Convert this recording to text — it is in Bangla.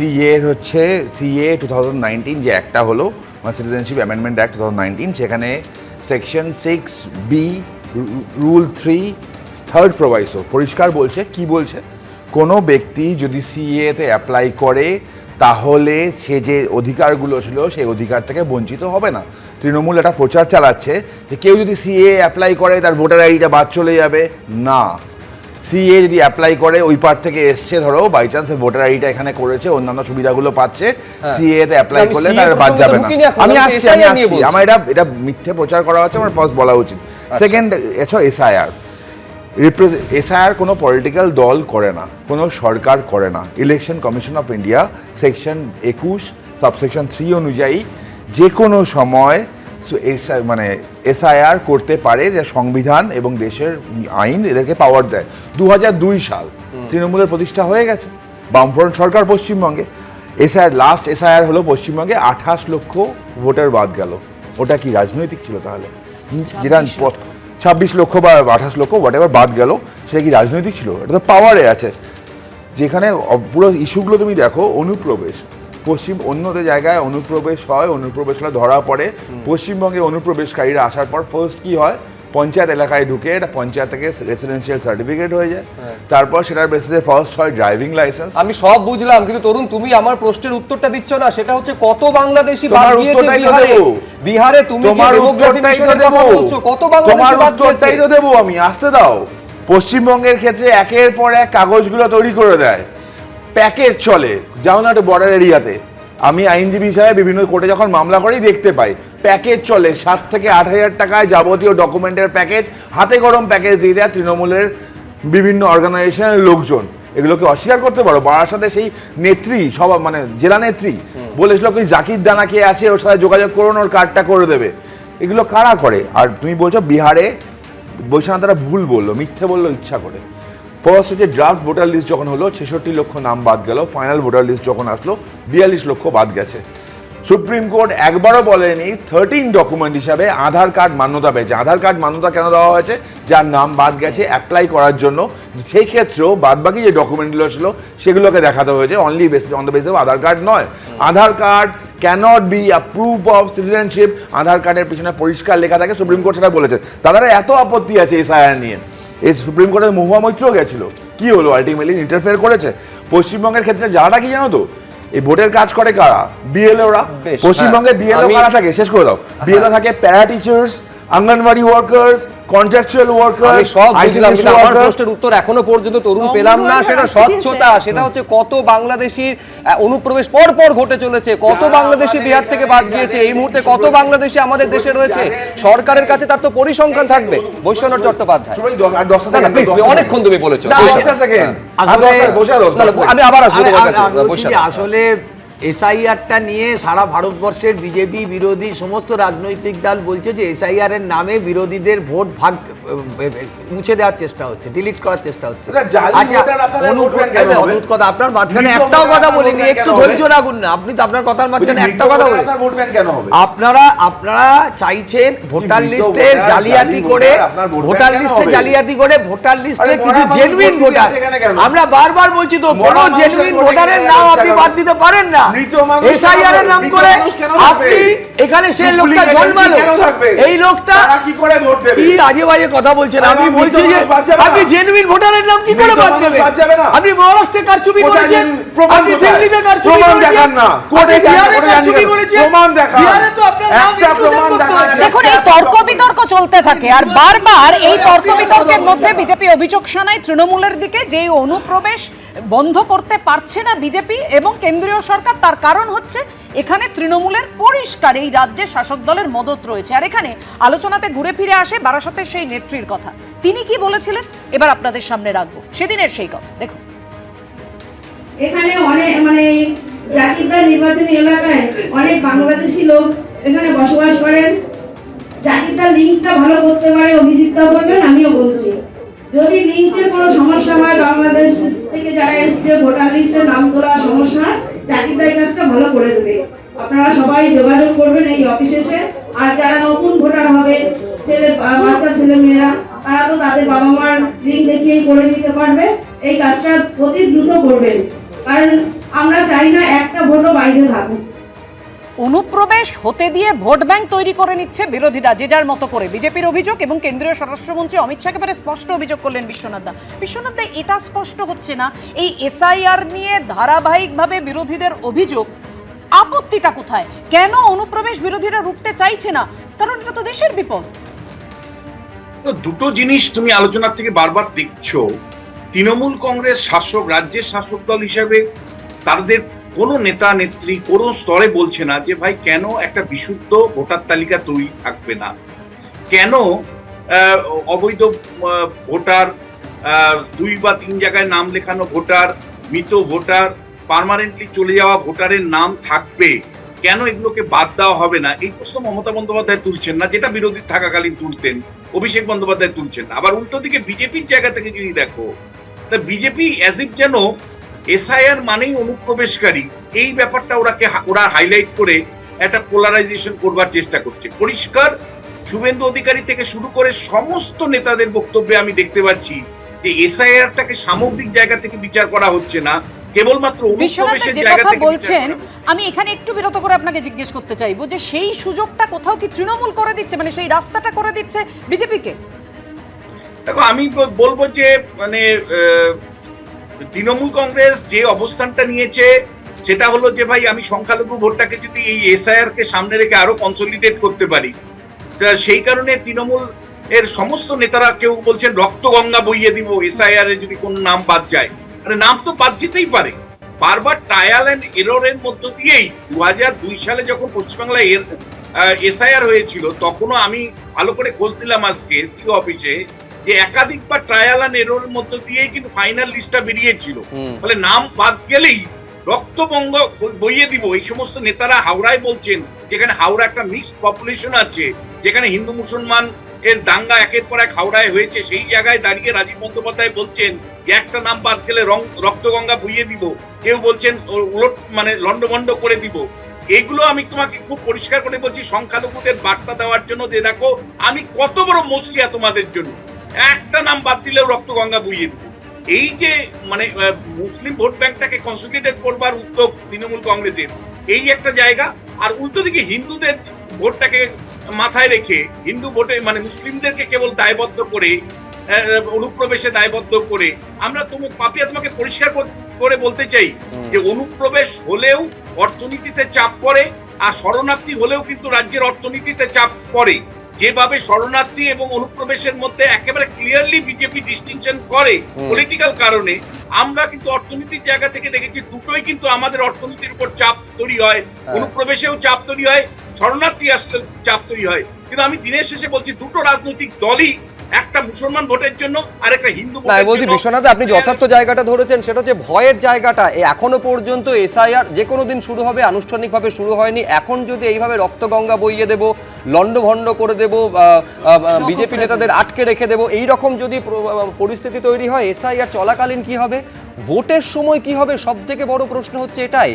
সিএ হচ্ছে সিএ টু থাউজেন্ড নাইনটিন যে একটা হলো মানে citizenship amendment act two thousand nineteen সেখানে section six B rule three third proviso পরিষ্কার বলছে, কি বলছে? কোনো ব্যক্তি যদি সিএতে অ্যাপ্লাই করে, তাহলে সে যে অধিকারগুলো ছিল, সেই অধিকার থেকে বঞ্চিত হবে না। তৃণমূল একটা প্রচার চালাচ্ছে যে কেউ যদি সিএ অ্যাপ্লাই করে, তার ভোটার আইডিটা বাদ চলে যাবে। না। সিএ যদি অ্যাপ্লাই করে ওই পার থেকে এসছে ধরো বাই চান্স ভোটার আইডিটা এখানে করেছে অন্যান্য সুবিধাগুলো পাচ্ছে সিএ তে অ্যাপ্লাই করলে তার বাদ যাবে না। আমি আসছি আমি আসছি। আমার এটা এটা মিথ্যে প্রচার করা হচ্ছে আমার ফার্স্ট বলা উচিত। সেকেন্ড এছাড়াও এসআইআর এসআইআর কোনো পলিটিক্যাল দল করে না কোনো সরকার করে না। Election commission of India section একুশ সাবসেকশন থ্রি অনুযায়ী যে কোনো সময় মানে এসআইআর করতে পারে যে সংবিধান এবং দেশের আইন এদেরকে পাওয়ার দেয়। দু দুই সাল তৃণমূলের প্রতিষ্ঠা হয়ে গেছে। বামফ্রন্ট সরকার পশ্চিমবঙ্গে। এসআইআর লাস্ট এসআইআর হলো পশ্চিমবঙ্গে আঠাশ লক্ষ ভোটার বাদ গেল। ওটা কি রাজনৈতিক ছিল তাহলে? যেটা ছাব্বিশ লক্ষ বা আঠাশ লক্ষ হোয়াট এভার বাদ গেল। সেটা কি রাজনৈতিক ছিল? এটা তো পাওয়ারে আছে। যেখানে পুরো ইস্যুগুলো তুমি দেখো অনুপ্রবেশ। পশ্চিম অন্য জায়গায় অনুপ্রবেশ হয় অনুপ্রবেশ হলে ধরা পড়ে পশ্চিমবঙ্গে অনুপ্রবেশকারীরা আসার পর ফার্স্ট কি হয়? পঞ্চায়েত এলাকায় ঢুকে এটা পঞ্চায়েত থেকে রেসিডেন্সিয়াল সার্টিফিকেট হয়ে যায়। তারপর সেটার বেসিসে ফার্স্ট হয় ড্রাইভিং লাইসেন্স আমি সব বুঝলাম কিন্তু তরুণ তুমি আমার প্রশ্নের উত্তরটা দিচ্ছ না সেটা হচ্ছে কত বাংলাদেশি বাদ গিয়েছে বিহারে? বিহারে তুমি তোমার উত্তরটাই তো দেবো। কত বাংলাদেশি বাদ উত্তরটাই তো দেবো আমি আসতে দাও। পশ্চিমবঙ্গের ক্ষেত্রে একের পর এক কাগজগুলো তৈরি করে দেয়। প্যাকেজ চলে। যাও না একটু বর্ডার এরিয়াতে। আমি আইনজীবী হিসাবে বিভিন্ন কোর্টে যখন মামলা করি দেখতে পাই প্যাকেজ চলে। সাত থেকে আট হাজার টাকায় যাবতীয় ডকুমেন্টের প্যাকেজ হাতে গরম প্যাকেজ দিয়ে দেয় তৃণমূলের বিভিন্ন অর্গানাইজেশনের লোকজন। এগুলোকে অস্বীকার করতে পারো। বারাসাতে সেই নেত্রী সব মানে জেলা নেত্রী বলেছিল কি জাকির দানা কে আছে? ওর সাথে যোগাযোগ করুন ওর কার্ডটা করে দেবে। এগুলো কারা করে? আর তুমি বলছো বিহারে বৈশাখ তারা ভুল বলল মিথ্যে বলল ইচ্ছা করে। ফার্স্ট হচ্ছে ড্রাফট ভোটার লিস্ট যখন হলো ছেষট্টি লক্ষ নাম বাদ গেল ফাইনাল ভোটার লিস্ট যখন আসলো বিয়াল্লিশ লক্ষ বাদ গেছে। সুপ্রিম কোর্ট একবারও বলেনি থার্টিন ডকুমেন্ট হিসাবে আধার কার্ড মান্যতা পেয়েছে। আধার কার্ড মান্যতা কেন দেওয়া হয়েছে? যার নাম বাদ গেছে অ্যাপ্লাই করার জন্য। সেই ক্ষেত্রেও বাদবাকি যে ডকুমেন্টগুলো ছিল সেগুলোকে দেখাতে হয়েছে। Only basis on the basis Aadhaar card নয়। Aadhaar card cannot be a proof of citizenship Aadhaar কার্ডের পিছনে পরিষ্কার লেখা থাকে সুপ্রিম কোর্ট সেটা বলেছে। তাদের এত আপত্তি আছে এসআইআর নিয়ে। এই সুপ্রিম কোর্টের মহুয়া মৈত্রও গেছিল। কি হলো? আলটিমেটলি ইন্টারফেয়ার করেছে? পশ্চিমবঙ্গের ক্ষেত্রে যারা কি জানো তো? এই ভোটের কাজ করে কারা? বিএলএ ওরা পশ্চিমবঙ্গে বিএলএ আমি- কারা থাকে? শেষ করে দাও। বিএলএ থাকে para teachers anganwadi workers contractual worker আমি সব বুঝলাম কিন্তু আমার প্রশ্নের উত্তর এখনও পর্যন্ত তরুণ পেলাম না সেটা স্বচ্ছতা সেটা হচ্ছে কত বাংলাদেশির অনুপ্রবেশ পর পর ঘটে চলেছে কত বাংলাদেশি বিহার থেকে বাদ গিয়েছে এই মুহূর্তে কত বাংলাদেশি আমাদের দেশে রয়েছে সরকারের কাছে তার তো পরিসংখ্যান থাকবে বৈশ্বনাথ চট্টোপাধ্যায়। অনেকক্ষণ তুমি বলেছ। না, আমি আবার আসব তোমার কাছে আসলে এসআইআরটা নিয়ে সারা ভারতবর্ষের বিজেপি বিরোধী সমস্ত রাজনৈতিক দল বলছে যে এসআইআর এর নামে বিরোধীদের ভোট ভাগ মুছে দেওয়ার চেষ্টা হচ্ছে ডিলিট করার চেষ্টা হচ্ছে। আচ্ছা? অনুপ কথা আপনার মাঝখানে একটাও কথা বলিনি একটু ধৈর্য রাখুন না আপনি তো আপনার কথার মাঝখানে একটা কথা বলেন। আপনার আপনারা চাইছেন ভোটার মৃত লিস্টের জালিয়াতি করে ভোটার, লিস্টে জালিয়াতি করে ভোটার লিস্টে কিছু জেনুইন ভোটার? আমরা বারবার বলছি তো কোনো জেনুইন ভোটারের নাম আপনি বাদ দিতে পারেন না। এসআইআর এর নাম করে মানুষ কেন থাকবে? আপনি এখানে সে লোকটা জন্মালো। এই লোকটা কি করে ভোট দেবে? কি আজে বাজে কথা বলছেন? আমি বলছি যে মানুষ বাদ যাবে না? আপনি জেনুইন ভোটারের নাম কি করে বাদ মানুষ দেবেন বাদ যাবে আপনি মহারাষ্ট্রে কারচুপি করেছেন? আপনি দিল্লিতে কারচুপি করেছেন? না। কোর্টে আপনি যান, বিহারে কোর্টে যান। কারচুপি করেছেন? প্রমাণ দেখান। বিহারে তো আপনার নাম প্রমাণ দেখান। দেখুন এই তর্ক বিতর্ক চলতে থাকে। আর বারবার এই তর্ক বিতর্কের মধ্যে বিজেপি অভিযোগ শোনায় তৃণমূলের দিকে যে অনুপ্রবেশ বন্ধ করতে পারছে না বিজেপি এবং কেন্দ্রীয় সরকার তার কারণ হচ্ছে এখানে তৃণমূলের পরিষ্কার এই রাজ্যের শাসক দলের মদত রয়েছে। আর এখানে আলোচনাতে ঘুরে ফিরে আসে বারাসতের সেই নেত্রীর কথা। তিনি কি বলেছিলেন? এবার আপনাদের সামনে রাখব। সেদিনের সেই কথা। দেখুন। এখানে অনেক মানে জাকিরদার নির্বাচনী এলাকায় অনেক বাংলাদেশি লোক এখানে বসবাস করেন। জাকিরদার লিঙ্কটা ভালো করতে পারে অভিজিৎটা বলবেন, আমিও বলছি। যদি লিঙ্কের কোনো সমস্যা হয়, বাংলাদেশ থেকে যারা এসছে, ভোটার লিস্টে নাম তোলা সমস্যা এই কাজটা ভালো করে দেবে। আপনারা সবাই যোগাযোগ করবেন এই অফিসে এসে। আর যারা নতুন ভোটার হবে, ছেলে বাচ্চা, ছেলে মেয়েরা, তারা তো তাদের বাবা মার লিঙ্ক দেখিয়েই করে দিতে পারবে। এই কাজটা অতি দ্রুত করবেন। কারণ আমরা চাই না একটা ভোটও বাইরে থাকুক। অনুপ্রবেশ হতে দিয়ে ভোট ব্যাংক তৈরি করে নিচ্ছে বিরোধীরা, যে যার মতো করে। বিজেপির অভিযোগ এবং কেন্দ্রীয় স্বরাষ্ট্রমন্ত্রী অমিত শাহ একেবারে স্পষ্ট অভিযোগ করলেন বিশ্বনাথ দা। বিশ্বনাথ দা, এটা স্পষ্ট হচ্ছে না। এই এসআইআর নিয়ে ধারাবাহিকভাবে বিরোধীদের অভিযোগ, আপত্তিটা কোথায়? কেন অনুপ্রবেশ বিরোধীরা রুখতে চাইছে না? কারণ এটা তো দেশের বিপদ। তো দুটো জিনিস তুমি আলোচনার থেকে বারবার দেখছ। তৃণমূল কংগ্রেস শাসক, রাজ্যের শাসক দল হিসাবে তাদের কোনো নেতা নেত্রী কোনো স্তরে বলছে না যে, ভাই, কেন একটা বিশুদ্ধ ভোটার তালিকা তৈরি থাকবে না? কেন অবৈধ ভোটার দুই বা তিন জায়গায় নাম লেখানো ভোটার, মৃত ভোটার, পার্মানেন্টলি চলে যাওয়া ভোটারের নাম থাকবে? কেন এগুলোকে বাদ দেওয়া হবে না? এই প্রশ্ন মমতা বন্দ্যোপাধ্যায় তুলছেন না, যেটা বিরোধী থাকাকালীন তুলতেন, অভিষেক বন্দ্যোপাধ্যায় তুলছেন আবার উল্টো দিকে বিজেপির জায়গা থেকে যদি দেখো, তা বিজেপি অ্যাজিভ যেন এসআইআর মানেই অনুপ্রবেশকারী। এই ব্যাপারটা ওরাকে ওরা হাইলাইট করে একটা পোলারাইজেশন করবার চেষ্টা করছে। পরিষ্কার শুভেন্দু অধিকারী থেকে শুরু করে সমস্ত নেতাদের বক্তব্যে আমি দেখতে পাচ্ছি যে এসআইআরটাকে সামগ্রিক জায়গা থেকে বিচার করা হচ্ছে না। কেবলমাত্র অনুপ্রবেশের জায়গা থেকে বলছেন আমি এখানে একটু বিরত করে আপনাকে জিজ্ঞেস করতে চাইব যে সেই সুযোগটা কোথাও কি তৃণমূল করে দিচ্ছে? মানে সেই রাস্তাটা করে দিচ্ছে বিজেপিকে দেখো আমি বলব যে মানে তৃণমূল কংগ্রেস যে অবস্থানটা নিয়েছে, সেটা হলো যে ভাই, আমি সংখ্যালঘু ভোটটাকে যদি এই এসআইআর কে সামনে রেখে আরও কনসলিডেট করতে পারি সেই কারণে তৃণমূল এর সমস্ত নেতারা কেউ বলছেন, রক্ত গঙ্গা বইয়ে দিব, এসআইআর এ যদি কোন নাম বাদ যায়। মানে নাম তো বাদ যেতেই পারে। বারবার ট্রায়াল এন্ড এররের মধ্য দিয়েই দু দুই সালে যখন পশ্চিমবাংলায় এসআইআর হয়েছিল, তখনও আমি ভালো করে খোঁজ দিলাম আজকে সিও অফিসে যে একাধিকবার ট্রায়াল এন্ড এররের মধ্য দিয়েই কিন্তু ফাইনাল লিস্টটা বেরিয়েছিল। ফলে নাম বাদ গেলেই রক্তবঙ্গ বইয়ে দিব। এই সমস্ত নেতারা হাওড়ায় বলছেন যেখানে হাওড়া একটা মিক্সড পপুলেশন আছে যেখানে হিন্দু মুসলমান এর দাঙ্গা একের পর এক হাওড়ায় হয়েছে সেই জায়গায় দাঁড়িয়ে রাজীব বন্দ্যোপাধ্যায় বলছেন যে একটা নাম বাদ গেলে রং রক্তগঙ্গা বইয়ে দিব। কেউ বলছেন উলট মানে লন্ডভন্ড করে দিব। এগুলো আমি তোমাকে খুব পরিষ্কার করে বলছি সংখ্যালঘুদের বার্তা দেওয়ার জন্য যে দেখো আমি কত বড় মসিয়া তোমাদের জন্য। একটা নাম বাদ দিলেও রক্তগঙ্গা বইয়ে দিব। এই যে মানে মুসলিম ভোট ব্যাংকটাকে কনসলিডেট করবার উদ্যোগ তৃণমূল কংগ্রেসের এই একটা জায়গা। আর উল্টো দিকে হিন্দুদের ভোটটাকে মাথায় রেখে হিন্দু ভোটে মানে মুসলিমদেরকে কেবল দায়বদ্ধ করে অনুপ্রবেশে দায়বদ্ধ করে আমরা তোমার পাপিয়া তোমাকে পরিষ্কার করে বলতে চাই যে অনুপ্রবেশ হলেও অর্থনীতিতে চাপ পড়ে আর শরণার্থী হলেও কিন্তু রাজ্যের অর্থনীতিতে চাপ পড়ে। যেভাবে শরণার্থী এবং অনুপ্রবেশের মধ্যে একেবারে ক্লিয়ারলি বিজেপি ডিস্টিংশন করে পলিটিক্যাল কারণে আমরা কিন্তু অর্থনীতির জায়গা থেকে দেখেছি দুটোই কিন্তু আমাদের অর্থনীতির উপর চাপ তৈরি হয়। অনুপ্রবেশেও চাপ তৈরি হয় শরণার্থী আসলে চাপ তৈরি হয়। কিন্তু আমি দিনের শেষে বলছি দুটো রাজনৈতিক দলই একটা মুসলমান ভোটের জন্য আর একটা হিন্দু না বলছি বিশ্বনাথ আপনি যথার্থ জায়গাটা ধরেছেন সেটা হচ্ছে ভয়ের জায়গাটা। এ এখনও পর্যন্ত এসআইআর যে কোনো দিন শুরু হবে আনুষ্ঠানিকভাবে শুরু হয়নি। এখন যদি এইভাবে রক্তগঙ্গা বইয়ে দেব লণ্ডভণ্ড করে দেব বিজেপি নেতাদের আটকে রেখে দেব এই রকম যদি পরিস্থিতি তৈরি হয় এসআইআর চলাকালীন কি হবে? ভোটের সময় কি হবে? সব থেকে বড় প্রশ্ন হচ্ছে এটাই।